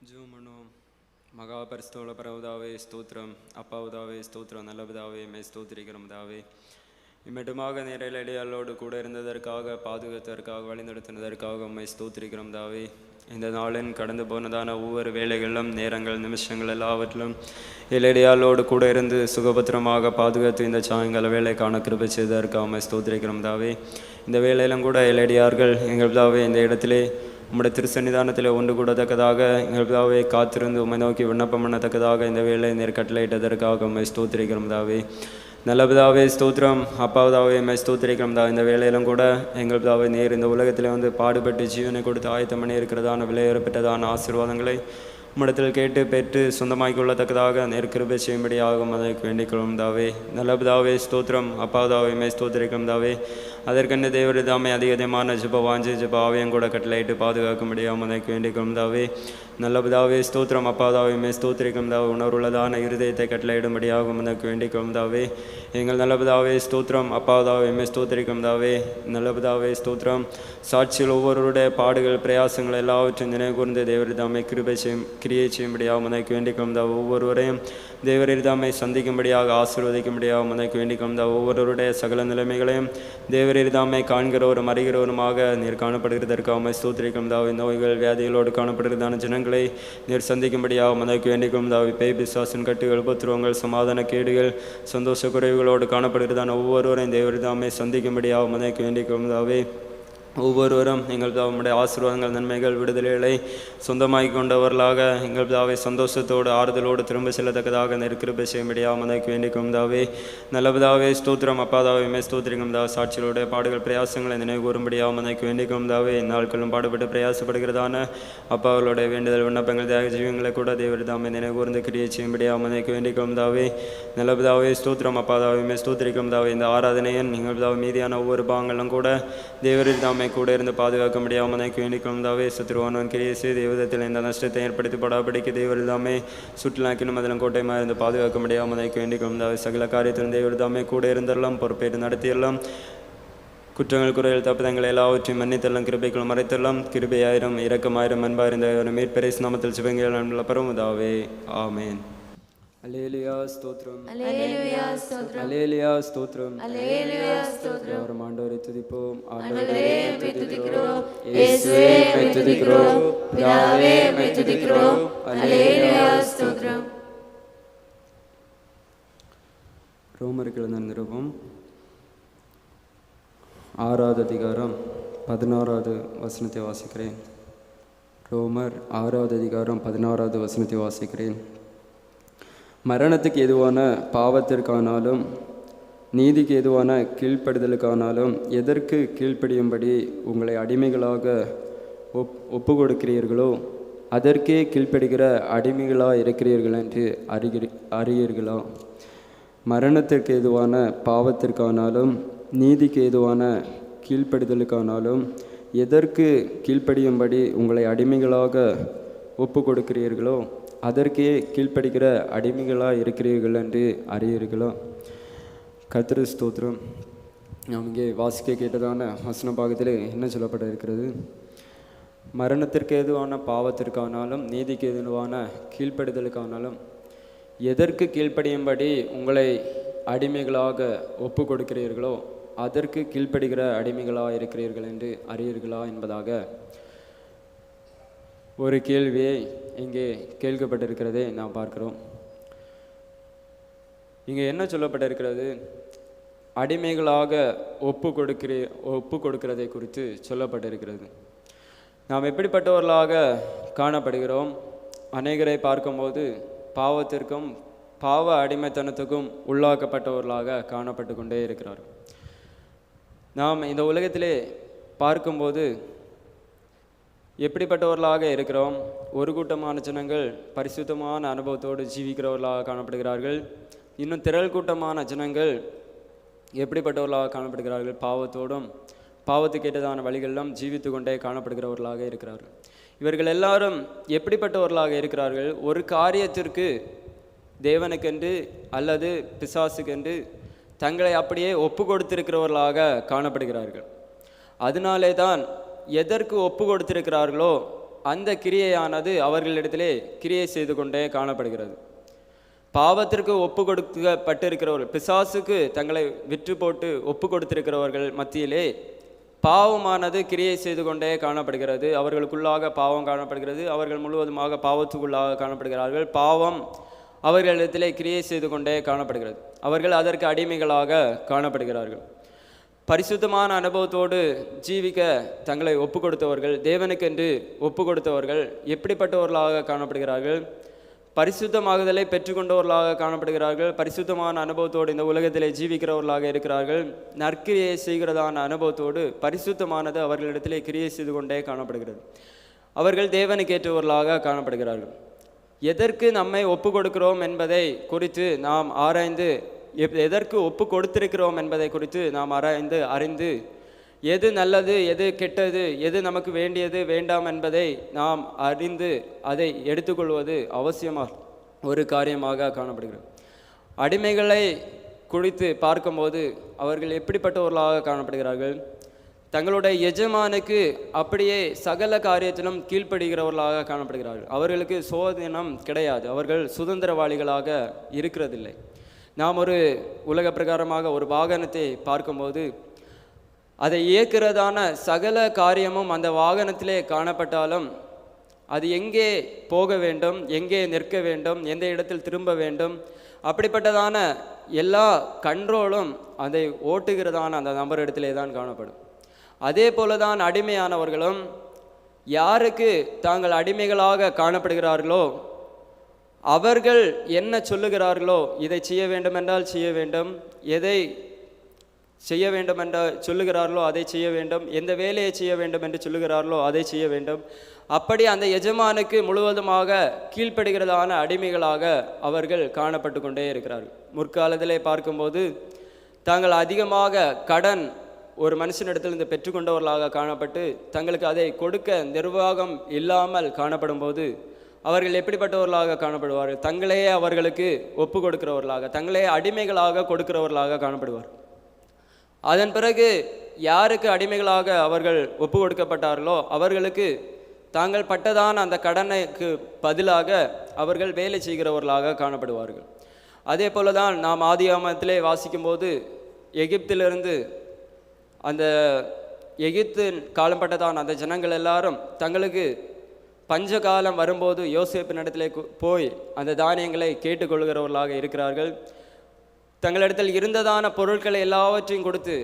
ஜூமனோ மகா பரிசுத்தோல பரவதாவே ஸ்தோத்திரம். அப்பாவுதாவே ஸ்தோத்திரம். நல்லபதாவே மே ஸ்தோத்திரிக்கிறோம் தாவே இம்மட்டுமாக இடையாளோடு கூட இருந்ததற்காக பாதுகாத்ததற்காக வழிநடத்தினதற்காக உண்மை ஸ்தோத்திரிக்கிறோம் தாவே இந்த நாளின் கடந்து போனதான ஒவ்வொரு வேலைகளிலும் நேரங்கள் நிமிஷங்கள் எல்லாவற்றிலும் இலடியாளோடு கூட இருந்து சுகபத்திரமாக பாதுகாத்து இந்த சாயங்கால வேலைக்கான காண கிருபை செய்ததற்காக உண்மை ஸ்தோத்திரிக்கிறோம் தாவே இந்த வேலையிலும் கூட இலடியார்கள் எங்கள் தாவே இந்த இடத்திலே உம்முடைய திருசன்னிதானத்தில் ஒன்று கூடத்தக்கதாக எங்கள் பிதாவே காத்திருந்து உமை நோக்கி விண்ணப்பம் பண்ணத்தக்கதாக இந்த வேலை நேர் கட்டளையிட்டதற்காக உண்மை ஸ்தோத்திரிக்கிறோம் தாவே நல்ல பிதாவே ஸ்தோத்திரம் அப்பாவதாவே உம்மை ஸ்தோத்திரிக்கிறோம் தா இந்த வேலையிலும் கூட எங்கள் நேர் இந்த உலகத்தில் வந்து பாடுபட்டு ஜீவனை கொடுத்து ஆயத்தம் பண்ணி இருக்கிறதான விலையேறப்பட்டதான ஆசீர்வாதங்களை உம்மிடத்தில் கேட்டு பெற்று சொந்தமாக்கி கொள்ளத்தக்கதாக நேர்கிருபை செய்யும்படியாகும் அதற்கு வேண்டிக்கொள்ளும் தாவே. நல்லபதாவே ஸ்தோத்திரம். அப்பாவதாவே மே ஸ்தோத்திரிக்கும் தாவே. அதற்கென்று தேவர் தாமே அதிக அதிகமான ஜிப வாஞ்சி ஜிப ஆவியம் கூட கட்டளையிட்டு பாதுகாக்க முடியாமல் அதற்கு வேண்டிக்கொள்ளும் தாவே. நல்ல பிதாவே ஸ்தோத்திரம். அப்பாதாவே மே ஸ்தோத்திரிக்கும் தாவே உணர்வுள்ளதான இருதயத்தை கட்டளையிடும்படியாகும் எனக்கு வேண்டிக்கொள்ளும் தாவே. எங்கள் நல்ல பிதாவே ஸ்தோத்திரம். அப்பாதாவே மே ஸ்தோத்திரிக்கும் தாவே. நல்ல பிதாவே ஸ்தோத்திரம். சாட்சியில் ஒவ்வொருவருடைய பாடுகள் பிரயாசங்கள் எல்லாவற்றையும் நினைவு கூர்ந்து கிருபை செய்யும் கிரியை செய்யும்படியாகவும் எனக்கு வேண்டிக்கொள்ளும் தாவே ஒவ்வொருவரையும் தேவரிதாமை சந்திக்கும்படியாக ஆசீர்வதிக்கும்படியாக எனக்கு வேண்டிக் கொண்ட ஒவ்வொருவருடைய சகல நிலைமைகளையும் தேவரிதாமை காண்கிறவரும் அறிகிறவருமாக நீர் காணப்படுகிறதற்காக ஸ்தோத்திரிக்கும் நோய்கள் வியாதிகளோடு காணப்படுகிறதான ஜனங்கள் நீர் சந்திக்கும்படியாக உனக்கு வேண்டிக் கொள்ளும் பேய் பிசாசின் கட்டுகள் உபத்திரவங்கள் சமாதான கேடுகள் சந்தோஷ குறைவுகளோடு காணப்படுகிறதான ஒவ்வொருவரையும் தேவரிதாமே சந்திக்கும்படியாக உனக்கு வேண்டிக் தாவே ஒவ்வொருவரும் எங்கள் தாவுடைய ஆசீர்வாதங்கள் நன்மைகள் விடுதலைகளை சொந்தமாக்கி கொண்டவர்களாக எங்கள் தாவை சந்தோஷத்தோடு ஆறுதலோடு திரும்ப செல்லத்தக்கதாக நெருக்கிருப்பை செய்யும்படியாக மதைக்கு வேண்டிக்கும் தாவே நல்லபதாவே ஸ்தோத்திரம். அப்பாதாவே மே ஸ்தோத்திரிக்கும் தா சாட்சிகளுடைய பாடுகள் பிரயாசங்களை நினைவு கூறும்படியாக மதைக்கு வேண்டிக்கும் தாவே நாட்களும் பாடுபட்டு பிரயாசப்படுகிறதான அப்பாவர்களுடைய வேண்டுதல் விண்ணப்பங்கள் தியாக ஜீவங்களை கூட தேவர் தாமே நினைவு கூர்ந்து கிரியை செய்யும்படியாக மதைக்கு வேண்டிக்கும் தாவே நல்லபதாவே ஸ்தோத்திரம். அப்பாதாவே மே ஸ்தோத்திரிக்கும் தாவே இந்த ஆராதனையன் எங்கள் தாவை மீதியான ஒவ்வொரு பாகங்களும் கூட தேவரில் தாமே கூட இருந்து பாதுகாக்க முடியாமல் எனக்கு வேண்டிக்கும் தாவே. சத்ருவானவன் கிரியை செய்து விதத்தில் இந்த நஷ்டத்தை ஏற்படுத்தி படாபடிக்கு தேவர் தாமே சுற்றுலாக்கினும் அதிலும் கோட்டையமாக இருந்து பாதுகாக்க முடியாமல் எனக்கு தாவே. சகல காரியத்திலும் தேவர் தாமே கூட இருந்தெல்லாம் பொறுப்பேற்று நடத்தியெல்லாம் குற்றங்கள் குறைகள் தப்புதங்கள் எல்லாவற்றையும் மன்னித்தெல்லாம் கிருபைக்குள் மறைத்தெல்லாம் கிருபையாயிரம் இரக்கமாயிரம் அன்பாயிரம் மீட்பெரேஸ் நாமத்தில் சிவங்கள் பரமுதாவே. ஆமேன். அலேலியா ஸ்தோத்ரம் ஸ்தோத்திரம் அலேலியா ஸ்தோத்ரம் யாரும் ஆண்டவரை துதிப்போம் ஆண்டவரே மை துதிக்கிறோம் இயேசுவே மை துதிக்கிறோம் பிதாவே மை துதிக்கிறோம் அல்லேலூயா ஸ்தோத்திரம் ரோமருக்கு எழுந்த நிருபம். ஆறாவது அதிகாரம் பதினாறாவது வசனத்தை வாசிக்கிறேன். ரோமர் ஆறாவது அதிகாரம் பதினாறாவது வசனத்தை வாசிக்கிறேன். மரணத்துக்கு எதுவான பாவத்திற்கானாலும் நீதிக்கு எதுவான கீழ்ப்படுதலுக்கானாலும் எதற்கு கீழ்ப்படியும்படி உங்களை அடிமைகளாக ஒப் ஒப்பு கொடுக்கிறீர்களோ அதற்கே கீழ்ப்படுகிற அடிமைகளாக இருக்கிறீர்கள் என்று அறிகிறி அறியீர்களா? மரணத்திற்கு எதுவான பாவத்திற்கானாலும் நீதிக்கு எதுவான கீழ்ப்படுதலுக்கானாலும் எதற்கு கீழ்ப்படியும்படி உங்களை அடிமைகளாக ஒப்பு கொடுக்கிறீர்களோ அதற்கே கீழ்ப்படுகிற அடிமைகளாக இருக்கிறீர்கள் என்று அறியீர்களா? கத்திர ஸ்தோத்திரம். நாம் இங்கே வாசிக்க கேட்டதான வசன பாகத்தில் என்ன சொல்லப்பட இருக்கிறது மரணத்திற்கு எதுவான பாவத்திற்கானாலும் நீதிக்கு எதுவான கீழ்ப்படுதலுக்கானாலும் எதற்கு கீழ்ப்படியும்படி உங்களை அடிமைகளாக ஒப்பு கொடுக்கிறீர்களோ அதற்கு கீழ்ப்படுகிற அடிமைகளாக இருக்கிறீர்கள் என்று அறியீர்களா என்பதாக ஒரு கேள்வியை இங்கே கேட்கப்பட்டிருக்கிறதை நாம் பார்க்கிறோம். இங்கே என்ன சொல்லப்பட்டிருக்கிறது? அடிமைகளாக ஒப்பு கொடுக்கிற ஒப்பு கொடுக்கிறதை குறித்து சொல்லப்பட்டிருக்கிறது. நாம் எப்படிப்பட்டவர்களாக காணப்படுகிறோம்? அநேகரை பார்க்கும்போது பாவத்திற்கும் பாவ அடிமைத்தனத்துக்கும் உள்ளாக்கப்பட்டவர்களாக காணப்பட்டு கொண்டே இருக்கிறார் நாம் இந்த உலகத்திலே பார்க்கும்போது எப்படிப்பட்டவர்களாக இருக்கிறோம்? ஒரு கூட்டமான ஜனங்கள் பரிசுத்தமான அனுபவத்தோடு ஜீவிக்கிறவர்களாக காணப்படுகிறார்கள். இன்னும் திரள் கூட்டமான ஜனங்கள் எப்படிப்பட்டவர்களாக காணப்படுகிறார்கள்? பாவத்தோடும் பாவத்துக்கேட்டதான வழிகளிலும் வழிகளெல்லாம் ஜீவித்து கொண்டே காணப்படுகிறவர்களாக இருக்கிறார்கள். இவர்கள் எல்லாரும் எப்படிப்பட்டவர்களாக இருக்கிறார்கள்? ஒரு காரியத்திற்கு தேவனுக்கென்று அல்லது பிசாசுக்கென்று தங்களை அப்படியே ஒப்பு கொடுத்திருக்கிறவர்களாக காணப்படுகிறார்கள். அதனாலே தான் எதற்கு ஒப்பு கொடுத்திருக்கிறார்களோ அந்த கிரியையானது அவர்களிடத்திலே கிரியை செய்து கொண்டே காணப்படுகிறது. பாவத்திற்கு ஒப்பு கொடுக்கப்பட்டிருக்கிறவர்கள் பிசாசுக்கு தங்களை விற்று போட்டு ஒப்பு கொடுத்திருக்கிறவர்கள் மத்தியிலே பாவமானது கிரியை செய்து கொண்டே காணப்படுகிறது. அவர்களுக்குள்ளாக பாவம் காணப்படுகிறது. அவர்கள் முழுவதுமாக பாவத்துக்குள்ளாக காணப்படுகிறார்கள். பாவம் அவர்களிடத்திலே கிரியை செய்து கொண்டே காணப்படுகிறது. அவர்கள் அதற்கு அடிமைகளாக காணப்படுகிறார்கள். பரிசுத்தமான அனுபவத்தோடு ஜீவிக்க தங்களை ஒப்பு கொடுத்தவர்கள் தேவனுக்கென்று ஒப்பு கொடுத்தவர்கள் எப்படிப்பட்டவர்களாக காணப்படுகிறார்கள்? பரிசுத்தமாகுதலை பெற்றுக்கொண்டவர்களாக காணப்படுகிறார்கள். பரிசுத்தமான அனுபவத்தோடு இந்த உலகத்திலே ஜீவிக்கிறவர்களாக இருக்கிறார்கள். நற்கிரியை செய்கிறதான அனுபவத்தோடு பரிசுத்தமானது அவர்களிடத்திலே கிரியை செய்து கொண்டே காணப்படுகிறது. அவர்கள் தேவனுக்கேற்றவர்களாக காணப்படுகிறார்கள். எதற்கு நம்மை ஒப்பு கொடுக்கிறோம் என்பதை குறித்து நாம் ஆராய்ந்து எதற்கு ஒப்பு கொடுத்திருக்கிறோம் என்பதை குறித்து நாம் ஆராய்ந்து அறிந்து எது நல்லது எது கெட்டது எது நமக்கு வேண்டியது வேண்டாம் என்பதை நாம் அறிந்து அதை எடுத்துக்கொள்வது அவசியமாக ஒரு காரியமாக காணப்படுகிறது. அடிமைகளை குறித்து பார்க்கும்போது அவர்கள் எப்படிப்பட்டவர்களாக காணப்படுகிறார்கள்? தங்களுடைய எஜமானுக்கு அப்படியே சகல காரியத்திலும் கீழ்ப்படுகிறவர்களாக காணப்படுகிறார்கள். அவர்களுக்கு சோதனம் கிடையாது. அவர்கள் சுதந்திரவாளிகளாக இருக்கிறதில்லை. நாம் ஒரு உலக பிரகாரமாக ஒரு வாகனத்தை பார்க்கும்போது அதை இயக்கிறதான சகல காரியமும் அந்த வாகனத்திலே காணப்பட்டாலும் அது எங்கே போக வேண்டும் எங்கே நிற்க வேண்டும் எந்த இடத்தில் திரும்ப வேண்டும் அப்படிப்பட்டதான எல்லா கண்ட்ரோலும் அதை ஓட்டுகிறதான அந்த நபரிடத்திலே தான் காணப்படும். அதே போல தான் அடிமையானவர்களும் யாருக்கு தாங்கள் அடிமைகளாக காணப்படுகிறார்களோ அவர்கள் என்ன சொல்லுகிறார்களோ இதை செய்ய வேண்டுமென்றால் செய்ய வேண்டும். எதை செய்ய வேண்டும் என்ற சொல்லுகிறார்களோ அதை செய்ய வேண்டும். எந்த வேலையை செய்ய வேண்டும் என்று சொல்லுகிறார்களோ அதை செய்ய வேண்டும். அப்படி அந்த எஜமானுக்கு முழுவதுமாக கீழ்ப்படுகிறதான அடிமைகளாக அவர்கள் காணப்பட்டு கொண்டே இருக்கிறார்கள். முற்காலத்திலே பார்க்கும்போது தாங்கள் அதிகமாக கடன் ஒரு மனுஷனிடத்திலிருந்து பெற்றுக்கொண்டவர்களாக காணப்பட்டு தங்களுக்கு அதை கொடுக்க நிர்வாகம் இல்லாமல் காணப்படும் போது அவர்கள் எப்படிப்பட்டவர்களாக காணப்படுவார்கள்? தங்களையே அவர்களுக்கு ஒப்பு கொடுக்கிறவர்களாக தங்களே அடிமைகளாக கொடுக்கிறவர்களாக காணப்படுவார். அதன் பிறகு யாருக்கு அடிமைகளாக அவர்கள் ஒப்பு கொடுக்கப்பட்டார்களோ அவர்களுக்கு தாங்கள் பட்டதான அந்த கடனுக்கு பதிலாக அவர்கள் வேலை செய்கிறவர்களாக காணப்படுவார்கள். அதே போல தான் நாம் ஆதியாமத்திலே வாசிக்கும்போது எகிப்திலிருந்து அந்த எகிப்து காலம்பட்டதான அந்த ஜனங்கள் எல்லாரும் தங்களுக்கு பஞ்சகாலம் வரும்போது யோசேப்பினிடத்திலே இடத்துல போய் அந்த தானியங்களை கேட்டுக்கொள்கிறவர்களாக இருக்கிறார்கள். தங்களிடத்தில் இருந்ததான பொருட்களை எல்லாவற்றையும் கொடுத்து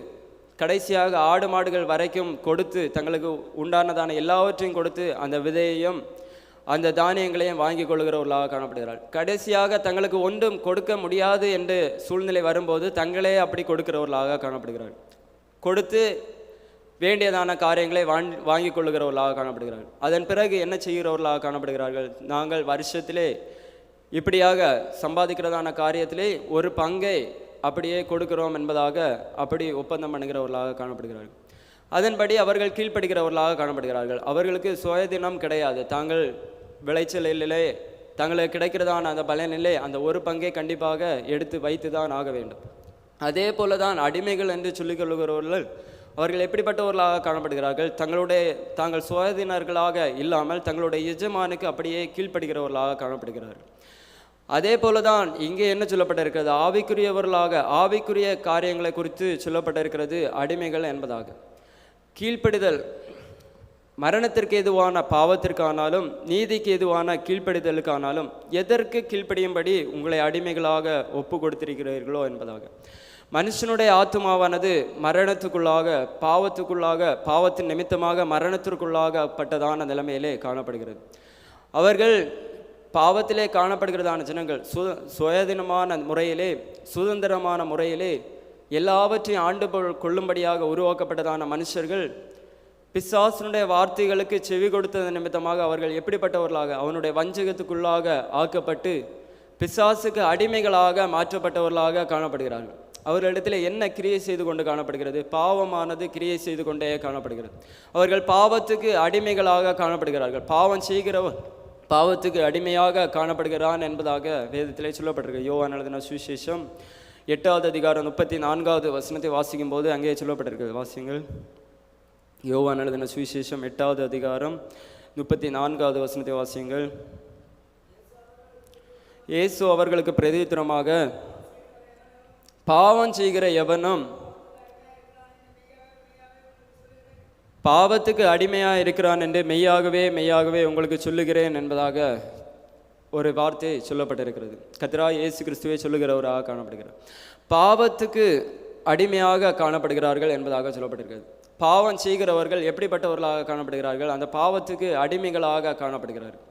கடைசியாக ஆடு மாடுகள் வரைக்கும் கொடுத்து தங்களுக்கு உண்டானதான எல்லாவற்றையும் கொடுத்து அந்த விதையையும் அந்த தானியங்களையும் வாங்கி கொள்கிறவர்களாக காணப்படுகிறார்கள். கடைசியாக தங்களுக்கு ஒன்றும் கொடுக்க முடியாது என்று சூழ்நிலை வரும்போது தங்களே அப்படி கொடுக்கிறவர்களாக காணப்படுகிறார்கள். கொடுத்து வேண்டியதான காரியங்களை வாங்கி வாங்கி கொள்ளுகிறவர்களாக காணப்படுகிறார்கள். அதன் பிறகு என்ன செய்கிறவர்களாக காணப்படுகிறார்கள்? நாங்கள் வருஷத்திலே இப்படியாக சம்பாதிக்கிறதான காரியத்திலே ஒரு பங்கை அப்படியே கொடுக்கிறோம் என்பதாக அப்படி ஒப்பந்தம் பண்ணுகிறவர்களாக காணப்படுகிறார்கள். அதன்படி அவர்கள் கீழ்ப்படுகிறவர்களாக காணப்படுகிறார்கள். அவர்களுக்கு சுயதினம் கிடையாது. தாங்கள் விளைச்சலிலே தங்களுக்கு கிடைக்கிறதான அந்த பலனிலே அந்த ஒரு பங்கை கண்டிப்பாக எடுத்து வைத்து தான் ஆக வேண்டும். அதே போல தான் அடிமைகள் என்று சொல்லிக் கொள்கிறவர்கள் அவர்கள் எப்படிப்பட்டவர்களாக காணப்படுகிறார்கள்? தங்களுடைய தாங்கள் சுயதினர்களாக இல்லாமல் தங்களுடைய எஜமானுக்கு அப்படியே கீழ்ப்படுகிறவர்களாக காணப்படுகிறார்கள். அதே போல தான் இங்கே என்ன சொல்லப்பட்டிருக்கிறது? ஆவிக்குரியவர்களாக ஆவிக்குரிய காரியங்களை குறித்து சொல்லப்பட்டிருக்கிறது அடிமைகள் என்பதாக. கீழ்ப்படிதல் மரணத்திற்கு எதுவான பாவத்திற்கானாலும் நீதிக்கு எதுவான கீழ்ப்படிதலுக்கானாலும் எதற்கு கீழ்ப்படியும்படி உங்களை அடிமைகளாக ஒப்பு கொடுத்திருக்கிறீர்களோ என்பதாக. மனுஷனுடைய ஆத்துமாவானது மரணத்துக்குள்ளாக பாவத்துக்குள்ளாக பாவத்தின் நிமித்தமாக மரணத்திற்குள்ளாகப்பட்டதான நிலைமையிலே காணப்படுகிறது. அவர்கள் பாவத்திலே காணப்படுகிறதான ஜனங்கள் சு சுயதினமான முறையிலே சுதந்திரமான முறையிலே எல்லாவற்றையும் ஆண்டு கொள்ளும்படியாக உருவாக்கப்பட்டதான மனுஷர்கள் பிசாசனுடைய வார்த்தைகளுக்கு செவி கொடுத்தது நிமித்தமாக அவர்கள் எப்படிப்பட்டவர்களாக அவனுடைய வஞ்சகத்துக்குள்ளாக ஆக்கப்பட்டு பிசாசுக்கு அடிமைகளாக மாற்றப்பட்டவர்களாக காணப்படுகிறார்கள். அவர்களிடத்தில் என்ன கிரியை செய்து கொண்டு காணப்படுகிறது? பாவமானது கிரியை செய்து கொண்டே காணப்படுகிறது. அவர்கள் பாவத்துக்கு அடிமைகளாக காணப்படுகிறார்கள். பாவம் செய்கிறவன் பாவத்துக்கு அடிமையாக காணப்படுகிறான் என்பதாக வேதத்திலே சொல்லப்பட்டிருக்கு. யோவான் எழுதின சுவிசேஷம் எட்டாவது அதிகாரம் முப்பத்தி நான்காவது வசனத்தை வாசிக்கும் போது அங்கே சொல்லப்பட்டிருக்கு. வாசியுங்கள். யோவான் எழுதின சுவிசேஷம் எட்டாவது அதிகாரம் முப்பத்தி நான்காவது வசனத்தை வாசியுங்கள். இயேசு அவர்களுக்கு பிரதித்திரமாக பாவம் செய்கிற எவனும் பாவத்துக்கு அடிமையாக இருக்கிறான் என்று மெய்யாகவே மெய்யாகவே உங்களுக்கு சொல்லுகிறேன் என்பதாக ஒரு வார்த்தை சொல்லப்பட்டிருக்கிறது. கத்ரா இயேசு கிறிஸ்துவே சொல்லுகிறவராக காணப்படுகிறார். பாவத்துக்கு அடிமையாக காணப்படுகிறார்கள் என்பதாக சொல்லப்பட்டிருக்கிறது. பாவம் செய்கிறவர்கள் எப்படிப்பட்டவர்களாக காணப்படுகிறார்கள்? அந்த பாவத்துக்கு அடிமைகளாக காணப்படுகிறார்கள்.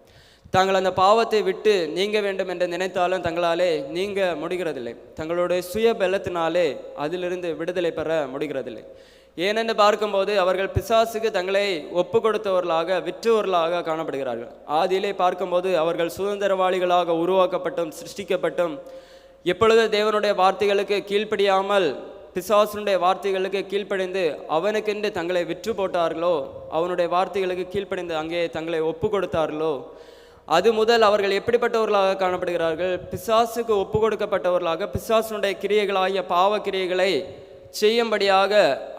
தாங்கள் அந்த பாவத்தை விட்டு நீங்க வேண்டும் என்று நினைத்தாலும் தங்களாலே நீங்க முடிகிறதில்லை. தங்களுடைய சுய பலத்தினாலே அதிலிருந்து விடுதலை பெற முடிகிறதில்லை. ஏனென்று பார்க்கும்போது அவர்கள் பிசாசுக்கு தங்களை ஒப்பு கொடுத்தவர்களாக விற்றவர்களாக காணப்படுகிறார்கள். ஆதியிலே பார்க்கும்போது அவர்கள் சுதந்திரவாளிகளாக உருவாக்கப்பட்டும் சிருஷ்டிக்கப்பட்டும் எப்பொழுது தேவனுடைய வார்த்தைகளுக்கு கீழ்ப்படியாமல் பிசாசனுடைய வார்த்தைகளுக்கு கீழ்ப்படிந்து அவனுக்கென்று தங்களை விற்று போட்டார்களோ அவனுடைய வார்த்தைகளுக்கு கீழ்ப்படிந்து அங்கே தங்களை ஒப்பு கொடுத்தார்களோ அது முதல் அவர்கள் எப்படிப்பட்டவர்களாக காணப்படுகிறார்கள்? பிசாசுக்கு ஒப்பு கொடுக்கப்பட்டவர்களாக பிசாசுடைய கிரியைகளாகிய பாவ கிரியைகளை செய்யும்படியாக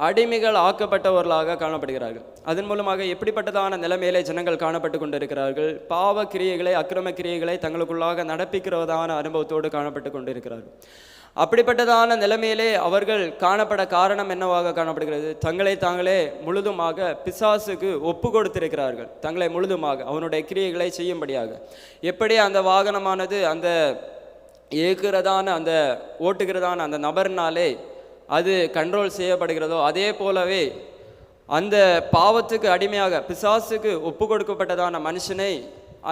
அடிமைகள் ஆக்கப்பட்டவர்களாக காணப்படுகிறார்கள். அதன் மூலமாக எப்படிப்பட்டதான நிலைமையிலே ஜனங்கள் காணப்பட்டு கொண்டிருக்கிறார்கள்? பாவ கிரியைகளை அக்கிரம கிரியைகளை தங்களுக்குள்ளாக நடப்பிக்கிறதான அனுபவத்தோடு காணப்பட்டு கொண்டிருக்கிறார்கள். அப்படிப்பட்டதான நிலைமையிலே அவர்கள் காணப்பட காரணம் என்னவாக காணப்படுகிறது? தங்களை தாங்களே முழுதுமாக பிசாசுக்கு ஒப்பு கொடுத்திருக்கிறார்கள். தங்களை முழுதுமாக அவனுடைய கிரியைகளை செய்யும்படியாக. எப்படி அந்த வாகனமானது அந்த இயக்குறதான அந்த ஓட்டுகிறதான அந்த நபர்னாலே அது கண்ட்ரோல் செய்யப்படுகிறதோ அதே போலவே அந்த பாவத்துக்கு அடிமையாக பிசாசுக்கு ஒப்பு கொடுக்கப்பட்டதான மனுஷனை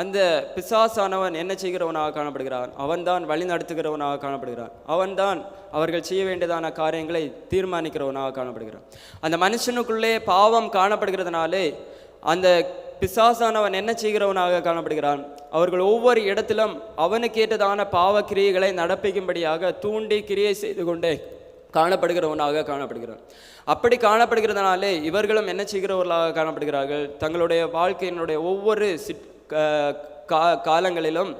அந்த பிசாசானவன் என்ன செய்கிறவனாக காணப்படுகிறான்? அவன்தான் வழி நடத்துகிறவனாக காணப்படுகிறான். அவன்தான் அவர்கள் செய்ய வேண்டியதான காரியங்களை தீர்மானிக்கிறவனாக காணப்படுகிறான். அந்த மனுஷனுக்குள்ளே பாவம் காணப்படுகிறதுனாலே அந்த பிசாசானவன் என்ன செய்கிறவனாக காணப்படுகிறான்? அவர்கள் ஒவ்வொரு இடத்திலும் அவனுக்கு ஏற்றதான பாவ கிரியைகளை நடப்பிக்கும்படியாக தூண்டி கிரியை செய்து கொண்டே காணப்படுகிறவனாக காணப்படுகிறான். அப்படி காணப்படுகிறதுனாலே இவர்களும் என்ன செய்கிறவர்களாக காணப்படுகிறார்கள்? தங்களுடைய வாழ்க்கையினுடைய ஒவ்வொரு சிட் கா- கா காலங்களிலும்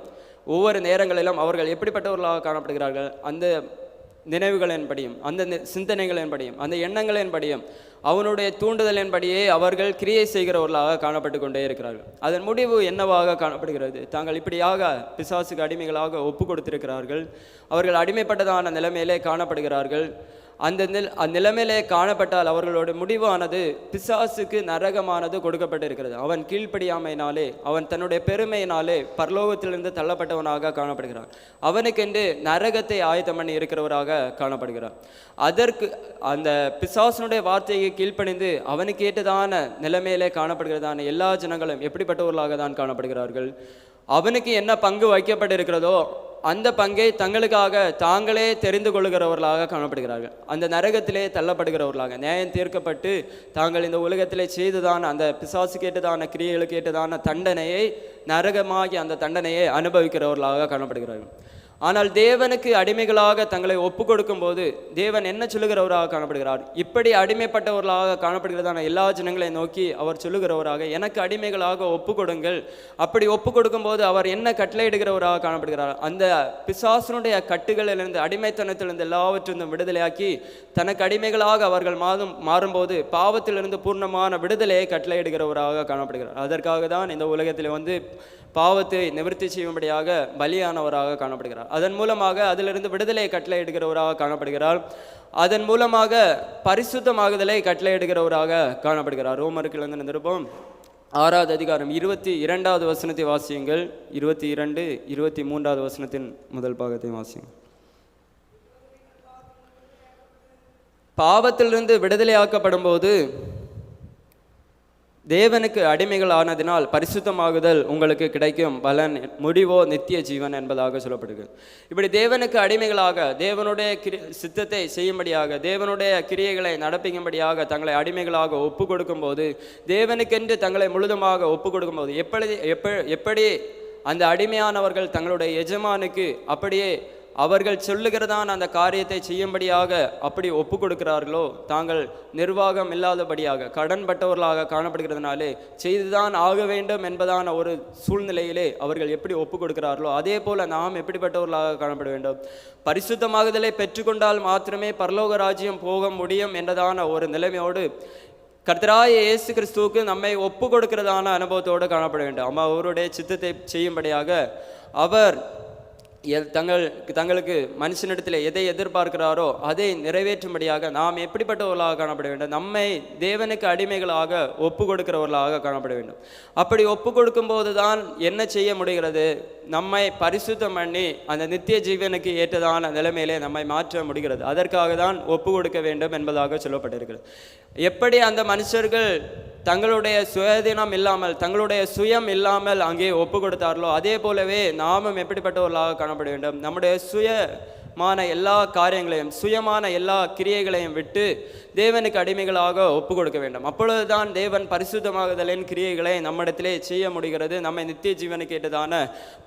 ஒவ்வொரு நேரங்களிலும் அவர்கள் எப்படிப்பட்டவர்களாக காணப்படுகிறார்கள்? அந்த நினைவுகளின்படியும் அந்த நி- சிந்தனைகளின்படியும் அந்த எண்ணங்களின்படியும் அவனுடைய தூண்டுதலின்படியே அவர்கள் கிரியை செய்கிறவர்களாக காணப்பட்டு கொண்டே இருக்கிறார்கள். அதன் முடிவு என்னவாக காணப்படுகிறது? தாங்கள் இப்படியாக பிசாசுக்கு அடிமைகளாக ஒப்பு கொடுத்திருக்கிறார்கள். அவர்கள் அடிமைப்பட்டதான நிலைமையிலே காணப்படுகிறார்கள். அந்த நில் அந்த நிலைமையிலே காணப்பட்டால் அவர்களோட முடிவானது பிசாசுக்கு நரகமானது கொடுக்கப்பட்டிருக்கிறது. அவன் கீழ்ப்படியாமையினாலே அவன் தன்னுடைய பெருமையினாலே பரலோகத்திலிருந்து தள்ளப்பட்டவனாக காணப்படுகிறான். அவனுக்கென்று நரகத்தை ஆயத்தம் பண்ணி இருக்கிறவராக காணப்படுகிறான். அதற்கு அந்த பிசாசனுடைய வார்த்தையை கீழ்ப்பணிந்து அவனுக்கு ஏற்றதான நிலைமையிலே காணப்படுகிறதான எல்லா ஜனங்களும் எப்படிப்பட்டவர்களாக தான் காணப்படுகிறார்கள்? அவனுக்கு என்ன பங்கு வைக்கப்பட்டிருக்கிறதோ அந்த பங்கை தங்களுக்காக தாங்களே தெரிந்து கொள்கிறவர்களாக காணப்படுகிறார்கள். அந்த நரகத்திலே தள்ளப்படுகிறவர்களாக நியாயம் தீர்க்கப்பட்டு தாங்கள் இந்த உலகத்திலே செய்ததான அந்த பிசாசு கேட்டதான கிரியைகளுக்கு கேட்டதான தண்டனையை நரகமாகி அந்த தண்டனையை அனுபவிக்கிறவர்களாக காணப்படுகிறார்கள். ஆனால் தேவனுக்கு அடிமைகளாக தங்களை ஒப்பு கொடுக்கும்போது தேவன் என்ன சொல்லுகிறவராக காணப்படுகிறார்? இப்படி அடிமைப்பட்டவர்களாக காணப்படுகிறதான எல்லா ஜனங்களை நோக்கி அவர் சொல்லுகிறவராக எனக்கு அடிமைகளாக ஒப்பு கொடுங்கள் அப்படி ஒப்பு கொடுக்கும்போது அவர் என்ன கட்டளையிடுகிறவராக காணப்படுகிறார்? அந்த பிசாசனுடைய கட்டுகளிலிருந்து அடிமைத்தனத்திலிருந்து எல்லாவற்றிலிருந்தும் விடுதலையாக்கி தனக்கு அடிமைகளாக அவர்கள் மாறும் மாறும்போது பாவத்திலிருந்து பூர்ணமான விடுதலையை கட்டளையிடுகிறவராக காணப்படுகிறார். அதற்காக தான் இந்த உலகத்தில் வந்து பாவத்தை நிவர்த்தி செய்யும்படியாக பலியானவராக காணப்படுகிறார். அதன் மூலமாக அதிலிருந்து விடுதலையை எடுக்கிறவராக காணப்படுகிறார். அதன் மூலமாக பரிசுத்தமாகுதலை கட்டளையிடுகிறவராக காணப்படுகிறார். ரோமருக்கிலிருந்து நிருப்பம் ஆறாவது அதிகாரம் இருபத்தி இரண்டாவது வசனத்தை வாசியுங்கள். இருபத்தி இரண்டு இருபத்தி மூன்றாவது வசனத்தின் முதல் பாகத்தை வாசியுங்கள். பாவத்திலிருந்து விடுதலையாக்கப்படும் போது தேவனுக்கு அடிமைகள் ஆனதினால் பரிசுத்தமாகுதல் உங்களுக்கு கிடைக்கும். பலன் முடிவோ நித்திய ஜீவன் என்பதாக சொல்லப்படுகிறது. இப்படி தேவனுக்கு அடிமைகளாக தேவனுடைய கிரி சித்தத்தை செய்யும்படியாக தேவனுடைய கிரியைகளை நடப்பிக்கும்படியாக தங்களை அடிமைகளாக ஒப்பு கொடுக்கும்போது தேவனுக்கென்று தங்களை முழுதுமாக ஒப்பு கொடுக்கும்போது எப்படி எப்ப எப்படி அந்த அடிமையானவர்கள் தங்களுடைய எஜமானுக்கு அப்படியே அவர்கள் சொல்லுகிறதான அந்த காரியத்தை செய்யும்படியாக அப்படி ஒப்பு கொடுக்கிறார்களோ தாங்கள் நிர்வாகம் இல்லாதபடியாக கடன்பட்டவர்களாக காணப்படுகிறதுனாலே செய்துதான் ஆக வேண்டும் என்பதான ஒரு சூழ்நிலையிலே அவர்கள் எப்படி ஒப்பு கொடுக்கிறார்களோ அதே போல நாம் எப்படிப்பட்டவர்களாக காணப்பட வேண்டும்? பரிசுத்தமாகுதலை பெற்றுக்கொண்டால் மாத்திரமே பரலோக ராஜ்யம் போக முடியும் என்றதான ஒரு நிலைமையோடு கர்த்தராய இயேசு கிறிஸ்துவுக்கு நம்மை ஒப்பு கொடுக்கிறதான அனுபவத்தோடு காணப்பட வேண்டும். அம்மா அவருடைய சித்தத்தை செய்யும்படியாக அவர் தங்கள் தங்களுக்கு மனுஷனிடத்தில் எதை எதிர்பார்க்கிறாரோ அதை நிறைவேற்றும்படியாக நாம் எப்படிப்பட்டவர்களாக காணப்பட வேண்டும்? நம்மை தேவனுக்கு அடிமைகளாக ஒப்பு கொடுக்கிறவர்களாக காணப்பட வேண்டும். அப்படி ஒப்பு கொடுக்கும்போது தான் என்ன செய்ய முடிகிறது? நம்மை பரிசுத்தம் பண்ணி அந்த நித்திய ஜீவனுக்கு ஏற்றதான நிலைமையிலே நம்மை மாற்ற முடிகிறது. அதற்காக தான் ஒப்பு கொடுக்க வேண்டும் என்பதாக சொல்லப்பட்டிருக்கிறது. எப்படி அந்த மனுஷர்கள் தங்களுடைய சுயதினம் இல்லாமல் தங்களுடைய சுயம் இல்லாமல் அங்கே ஒப்பு கொடுத்தார்களோ அதே போலவே நாமும் எப்படிப்பட்டவர்களாக காணப்பட வேண்டும். நம்முடைய சுயமான எல்லா காரியங்களையும் சுயமான எல்லா கிரியைகளையும் விட்டு தேவனுக்கு அடிமைகளாக ஒப்பு கொடுக்க வேண்டும். அப்பொழுதுதான் தேவன் பரிசுத்தமாகுதலின் கிரியைகளை நம்மிடத்திலே செய்ய முடிகிறது. நம்மை நித்திய ஜீவனுக்கு ஏற்றதான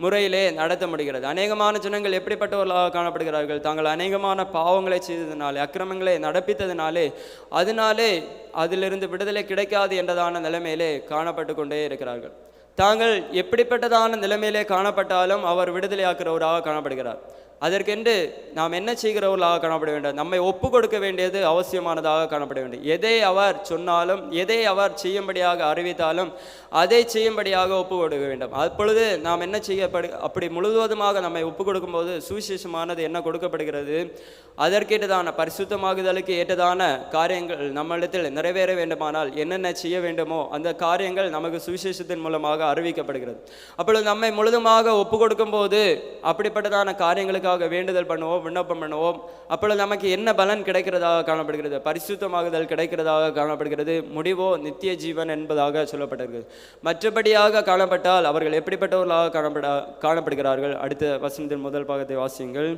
முறையிலே நடத்த முடிகிறது. அநேகமான ஜனங்கள் எப்படிப்பட்டவர்களாக காணப்படுகிறார்கள்? தாங்கள் அநேகமான பாவங்களை செய்ததினாலே அக்கிரமங்களை நடப்பித்ததினாலே அதனாலே அதிலிருந்து விடுதலை கிடைக்காது என்றதான நிலைமையிலே காணப்பட்டு கொண்டே இருக்கிறார்கள். தாங்கள் எப்படிப்பட்டதான நிலைமையிலே காணப்பட்டாலும் அவர் விடுதலையாக்குறவராக காணப்படுகிறார். அதற்கென்று நாம் என்ன செய்கிறவர்களாக காணப்பட வேண்டும்? நம்மை ஒப்பு கொடுக்க வேண்டியது அவசியமானதாக காணப்பட வேண்டும். எதை அவர் சொன்னாலும் எதை அவர் செய்யும்படியாக அறிவித்தாலும் அதை செய்யும்படியாக ஒப்பு கொடுக்க வேண்டும். அப்பொழுது நாம் என்ன செய்யப்படு அப்படி முழுவதுமாக நம்மை ஒப்பு கொடுக்கும்போது சுவிசேஷமானது என்ன கொடுக்கப்படுகிறது? அதற்கேற்றதான பரிசுத்தமாகுதலுக்கு ஏற்றதான காரியங்கள் நம்மளிடத்தில் நிறைவேற வேண்டுமானால் என்னென்ன செய்ய வேண்டுமோ அந்த காரியங்கள் நமக்கு சுவிசேஷத்தின் மூலமாக அறிவிக்கப்படுகிறது. அப்பொழுது நம்மை முழுதுமாக ஒப்பு கொடுக்கும்போது அப்படிப்பட்டதான காரியங்களுக்காக வேண்டுதல் பண்ணுவோம் விண்ணப்பம் பண்ணுவோம். அப்பொழுது நமக்கு என்ன பலன் கிடைக்கிறதாக காணப்படுகிறது? பரிசுத்தமாகுதல் கிடைக்கிறதாக காணப்படுகிறது. முடிவோ நித்திய ஜீவன் என்பதாக சொல்லப்பட்டிருக்கிறது. மற்றபடியாக காணப்பட்டால் அவர்கள் எப்படிப்பட்டவர்களாக காணப்பட காணப்படுகிறார்கள்? அடுத்த வசனத்தின் முதல் பாகத்தை வாசியுங்கள்.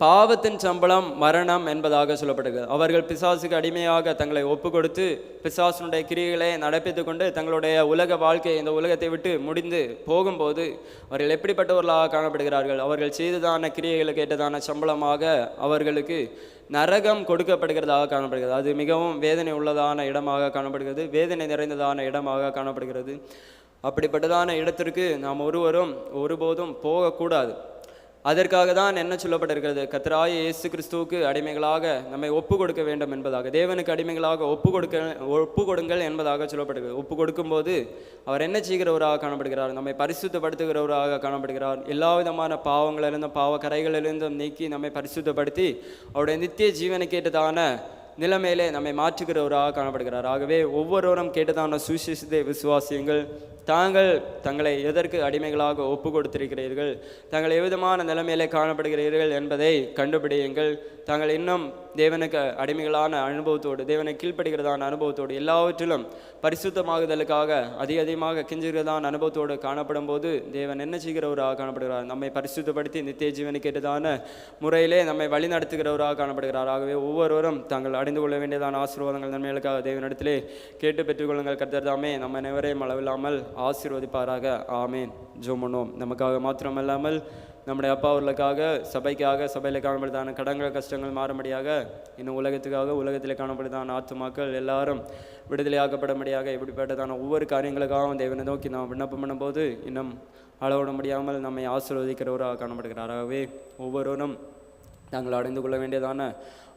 பாவத்தின் சம்பளம் மரணம் என்பதாக சொல்லப்படுகிறது. அவர்கள் பிசாசுக்கு அடிமையாக தங்களை ஒப்பு கொடுத்து பிசாசனுடைய கிரியைகளை நடப்பித்து கொண்டு தங்களுடைய உலக வாழ்க்கை இந்த உலகத்தை விட்டு முடிந்து போகும்போது அவர்கள் எப்படிப்பட்டவர்களாக காணப்படுகிறார்கள்? அவர்கள் செய்ததான கிரியைகளுக்கு ஏற்றதான சம்பளமாக அவர்களுக்கு நரகம் கொடுக்கப்படுகிறதாக காணப்படுகிறது. அது மிகவும் வேதனை உள்ளதான இடமாக காணப்படுகிறது. வேதனை நிறைந்ததான இடமாக காணப்படுகிறது. அப்படிப்பட்டதான இடத்திற்கு நாம் ஒருவரும் ஒருபோதும் போகக்கூடாது. அதற்காக தான் என்ன சொல்லப்பட்டிருக்கிறது? கத்தராய இயேசு கிறிஸ்துவுக்கு அடிமைகளாக நம்மை ஒப்பு கொடுக்க வேண்டும் என்பதாக தேவனுக்கு அடிமைகளாக ஒப்பு கொடுக்க ஒப்பு கொடுங்கள் என்பதாக சொல்லப்படுகிறது ஒப்பு கொடுக்கும்போது அவர் என்ன செய்கிறவராக காணப்படுகிறார்? நம்மை பரிசுத்தப்படுத்துகிறவராக காணப்படுகிறார். எல்லா விதமான பாவங்களிலிருந்தும் பாவ கரைகளிலிருந்தும் நீக்கி நம்மை பரிசுத்தப்படுத்தி அவருடைய நித்திய ஜீவனுக்கேற்றதான நிலைமையிலே நம்மை மாற்றுகிறவராக காணப்படுகிறார். ஆகவே ஒவ்வொருவரும் கேட்டதான சுவிசேஷத்தை விசுவாசியங்கள். தாங்கள் தங்களை எதற்கு அடிமைகளாக ஒப்பு கொடுத்திருக்கிறீர்கள் தாங்கள் எவ்விதமான நிலைமையிலே காணப்படுகிறீர்கள் என்பதை கண்டுபிடியுங்கள். தாங்கள் இன்னும் தேவனுக்கு அடிமைகளான அனுபவத்தோடு தேவனை கீழ்ப்படுகிறதான அனுபவத்தோடு எல்லாவற்றிலும் பரிசுத்தமாகுதலுக்காக அதிக அதிகமாக கிஞ்சுகிறதான அனுபவத்தோடு காணப்படும் போது தேவன் என்ன செய்கிறவராக காணப்படுகிறார்? நம்மை பரிசுத்தப்படுத்தி நித்திய ஜீவனுக்கு ஏற்றதான முறையிலே நம்மை வழி நடத்துகிறவராக காணப்படுகிறார். ஆகவே ஒவ்வொருவரும் தாங்கள் அடைந்து கொள்ள வேண்டியதான ஆசீர்வாதங்கள் நன்மைகளுக்காக தேவனிடத்திலே கேட்டு பெற்றுக்கொள்ளுங்கள் கருத்தர்தாமே நம்ம அனைவரையும் அளவில்லாமல் ஆசீர்வதிப்பாராக. ஆமேன். ஜோமனோம் நமக்காக மாத்திரமல்லாமல் நம்முடைய அப்பா அவர்களுக்காக சபைக்காக சபையில் காணப்படுதான கடன்கள் கஷ்டங்கள் மாறும்படியாக இன்னும் உலகத்துக்காக உலகத்தில் காணப்படுதான ஆத்துமாக்கள் எல்லாரும் விடுதலையாக்கப்படும்படியாக இப்படிப்பட்டதான ஒவ்வொரு காரியங்களுக்காகவும் தேவனை நோக்கி நாம் விண்ணப்பம் பண்ணும்போது இன்னும் அளவிட முடியாமல் நம்மை ஆசீர்வதிக்கிறவராக காணப்படுகிறாராகவே. ஒவ்வொருவரும் தாங்கள் அடைந்து கொள்ள வேண்டியதான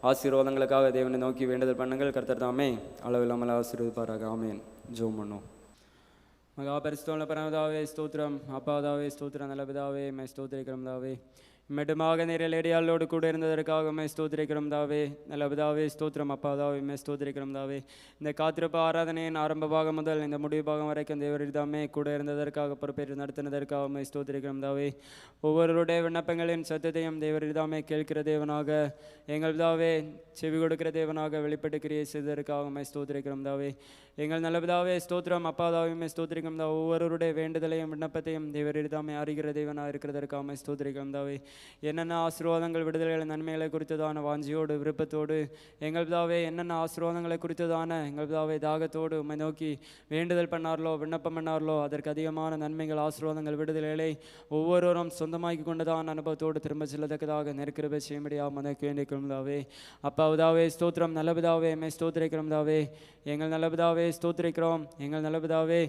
ஆசீர்வாதங்களுக்காக தேவனை நோக்கி வேண்டுதல் பண்ணுங்கள். கர்த்தர் தாமே அளவில்லாமல் ஆசீர்வதிப்பாராக. ஆமேன். ஜோம் பண்ணும் மகா பரிசுத்தோல பரமதாவே ஸ்தோத்திரம். அப்பாதாவே ஸ்தோத்திரம். நல்ல பிதாவே மை ஸ்தோத்திரிக்கிறோம் தாவே நேரலேடி நேரில் கூட இருந்ததற்காக மே ஸ்தோத்திரிக்கிறோம் தாவே. நல்ல பிதாவே ஸ்தோத்திரம் அப்பாதாவே மே ஸ்தோத்திரிக்கிறோம் தாவே. இந்த காத்திருப்பு ஆராதனையின் ஆரம்ப பாகம் முதல் இந்த முடிவு பாகம் வரைக்கும் தேவரிதாமே கூட இருந்ததற்காக பொறுப்பேற்று நடத்தினதற்காக மே ஸ்தோத்திரிக்கிறோம் தாவே. ஒவ்வொருவருடைய விண்ணப்பங்களின் சத்தத்தையும் தேவரிதாமே கேட்கிற தேவனாக எங்கள் தாவே செவி கொடுக்கிற தேவனாக வெளிப்பட்டு கிரியை செய்ததற்காக மே ஸ்தோத்திரிக்கிறோம் தாவே. எங்கள் நல்ல பிதாவே ஸ்தோத்திரம் அப்பாதாவையுமே ஸ்தோத்திரிக்கும் தா. ஒவ்வொருவருடைய வேண்டுதலையும் விண்ணப்பத்தையும் தேவரிதாமே அறிகிற தேவனாக இருக்கிறதற்காக ஸ்தோத்திரிக்கும் தாவே. என்னென்ன ஆசீர்வாதங்கள் விடுதலைகள் நன்மைகளை குறித்ததான வாஞ்சியோடு விருப்பத்தோடு எங்கள் பிதாவே என்னென்ன ஆசீர்வாதங்களை குறித்ததான எங்கள் பிதாவே தாகத்தோடு உம்மை நோக்கி வேண்டுதல் பண்ணார்களோ விண்ணப்பம் பண்ணார்களோ அதற்கு அதிகமான நன்மைகள் ஆசீர்வாதங்கள் விடுதலைகளை ஒவ்வொருவரும் சொந்தமாக்கி கொண்டதான அனுபவத்தோடு திரும்ப செல்லத்தக்கதாக நெருக்கிற செய்யும்படியாக மனக்கு வேண்டிக்கிறோம் அப்பா அப்பாவுதாவே ஸ்தோத்திரம். நல்லபிதாவே எம்மை ஸ்தோத்திரிக்கிறோம் தாவே எங்கள் நல்லபிதாவே ஸ்தோத்திரிக்கிறோம். எங்கள் நல்லபிதாவே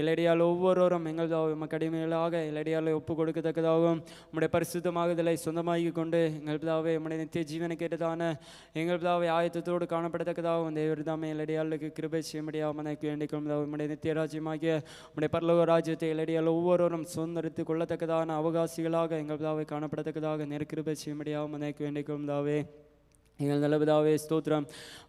இலடியால் எல்லடியால் ஒவ்வொருவரும் எங்கள் தாவே அடிமைகளாக எல்லடியால் ஒப்பு கொடுக்கத்தக்கதாகவும் உம்முடைய பரிசுத்தமாக விடுதலை சொந்தமாகி கொண்டு எங்கள் பிதாவே உம்முடைய நித்திய ஜீவனுக்கு ஏற்றதான எங்கள் பிதாவை ஆயத்தத்தோடு காணப்படத்தக்கதாகவும் தேவர் தாமே இலடியாளுக்கு கிருபை செய்ய முடியாமல் எனக்கு வேண்டிக் கொள்வதாக உம்முடைய நித்திய ராஜ்யமாகிய உம்முடைய பரலோக ராஜ்யத்தை இலடியால் ஒவ்வொருவரும் சுதந்திரத்து கொள்ளத்தக்கதான அவகாசிகளாக எங்கள் பிதாவை காணப்படத்தக்கதாக நெருக்கிருபை செய்ய முடியாமல் எனக்கு வேண்டிக் தாவே எங்கள் நல்லபதாவே ஸ்தோத்திரம்.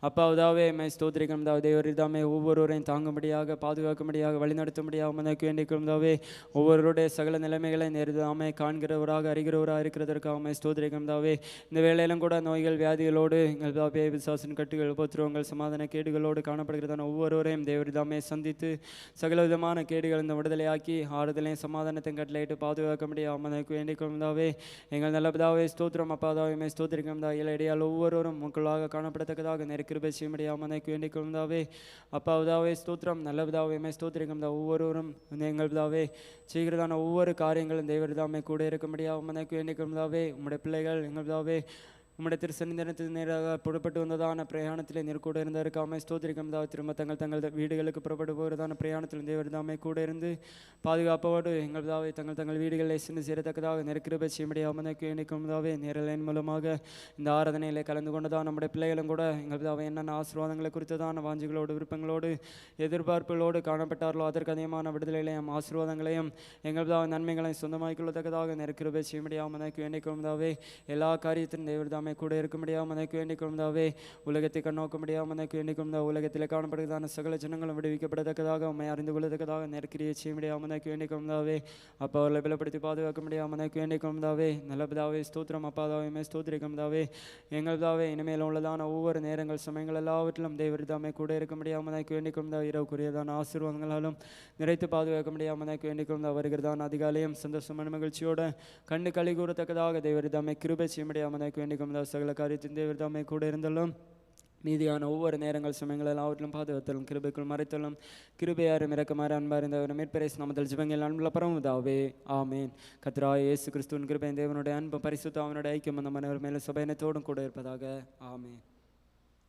அப்பாவதாவே மை ஸ்தோத்திரிக்கும் தேவரிதாமே ஒவ்வொருவரையும் தாங்கும்படியாக பாதுகாக்கும்படியாக வழிநடத்தும்படியாக உமக்கு வேண்டிக்கிறதாவே ஒவ்வொருவருடைய சகல நிலைமைகளை நேர்தாமே காண்கிறவராக அறிகிறவராக இருக்கிறதற்காக மை ஸ்தோத்திரிக்கும் தாவே. இந்த வேளையிலும் கூட நோய்கள் வியாதிகளோடு எங்கள் தாவே விசாசன் கட்டுகள் உபத்திரவங்கள் சமாதான கேடுகளோடு காணப்படுகிறதான ஒவ்வொருவரையும் தேவரிதாமே சந்தித்து சகல விதமான கேடுகள் இந்த விடுதலையாக்கி ஆறுதலையும் சமாதானத்தையும் கட்டளையிட்டு பாதுகாக்க முடியாது உமக்கு வேண்டிக்கிறதாவே எங்கள் நல்லபதாவே ஸ்தோத்திரம். அப்பாதாவே மை ஸ்தோத்திரிக்கும் தாவே. இடையால் ஒவ்வொரு ஒவ்வொருவரும் மக்களாக காணப்படத்தக்கதாக நெருக்கிருபை செய்ய முடியாமல் வேண்டிக் கொள்வதாவே அப்பாவதாவே ஸ்தோத்திரம். நல்ல பிதாவே ஒவ்வொருவரும். எங்கள் பிதாவே செய்கிறதான ஒவ்வொரு காரியங்களும் தேவர் கூட இருக்க முடியாமல் வேண்டிக் கொள்வதாவே உம்முடைய பிள்ளைகள் எங்கள் பிதாவே உம்முடைய திருசன்னிதனத்துக்கு நேராக புறப்பட்டு வந்ததான பிரயாணத்தில் நீர் கூட இருந்திருக்காம ஸ்தோத்திரிக்கம் திரும்ப தங்கள் தங்கள் வீடுகளுக்கு புறப்பட்டு போகிறதான பிரயாணத்தில் தேவர் தாமே கூட இருந்து பாதுகாப்போடு எங்கள் தாவை தங்கள் தங்கள் வீடுகளை சென்று சேரத்தக்கதாக நெருக்கிருபை செய்ய முடியாமல் எண்ணிக்கும் தாவே நேரலையின் மூலமாக இந்த ஆராதனையில் கலந்து கொண்டதான் நம்முடைய பிள்ளைகளும் கூட எங்கள் தாவை என்னென்ன ஆசீர்வாதங்களை குறித்ததான வாஞ்சிகளோடு விருப்பங்களோடு எதிர்பார்ப்புகளோடு காணப்பட்டார்களோ அதற்கு அதிகமான விடுதலைகளையும் ஆசீர்வாதங்களையும் எங்கள் தாவை நன்மைகளையும் சொந்தமாக்கிக் கொள்ளத்தக்கதாக நெருக்கிருபை செய்ய தாவே எல்லா காரியத்திலும் தேவர் தாமே கூட இருக்க முடியாமல் எனக்கு வேண்டிக் கொள்வதாவே உலகத்தை கண்ணோக்க முடியாமல் எனக்கு வேண்டிக் கொள்வதா உலகத்தில் காணப்படுகிறதான சகல ஜனங்களும் விடுவிக்கப்படத்தக்கதாக உண்மை அறிந்து கொள்ளத்தக்கதாக நெருக்கிரியை செய்ய முடியாமல் எனக்கு வேண்டிக் கொள்வதாவே அப்பா அவர்களை பலப்படுத்தி பாதுகாக்க முடியாமல் எனக்கு வேண்டிக் கொள்வதாவே நல்லபதாவே ஸ்தோத்திரம். அப்பாதாவே ஸ்தோத்திரிக்கும் தாவே இனிமேல் உள்ளதான ஒவ்வொரு நேரங்கள் சமயங்கள் எல்லாவற்றிலும் தேவர் தாமே கூட இருக்க முடியாமல் எனக்கு வேண்டிக் கொள்வதா இரவுக்குரியதான ஆசீர்வாதங்களாலும் நிறைத்து பாதுகாக்க முடியாமல் எனக்கு வேண்டிக் கொள்வதா வருகிறதான அதிகாலையும் சந்தோஷமான மகிழ்ச்சியோட கண்டு கழி கூறத்தக்கதாக தேவர் தாமே கிருபை செய்ய முடியாமல் எனக்கு வேண்டிக் கொள்வதா சகல காரியத்தின் தேவர் தாமே கூட இருந்தாலும். மீதியான ஒவ்வொரு நேரங்கள் சமயங்கள் எல்லாவற்றிலும் பாதுகாத்தலும் கிருபைக்குள் மறைத்தலும். கிருபையாரும் இறக்குமாறு அன்பார் இந்த ஒரு மீட்பரேஸ் நாமத்தில் ஜிபங்கள் அன்புல பரமுதாவே ஆமேன். கத்ரா இயேசு கிறிஸ்துவின் கிருபை தேவனுடைய அன்பு பரிசுத்த அவனுடைய ஐக்கியம் அந்த மனவர் மேலே சபையினத்தோடும் கூட இருப்பதாக ஆமேன்.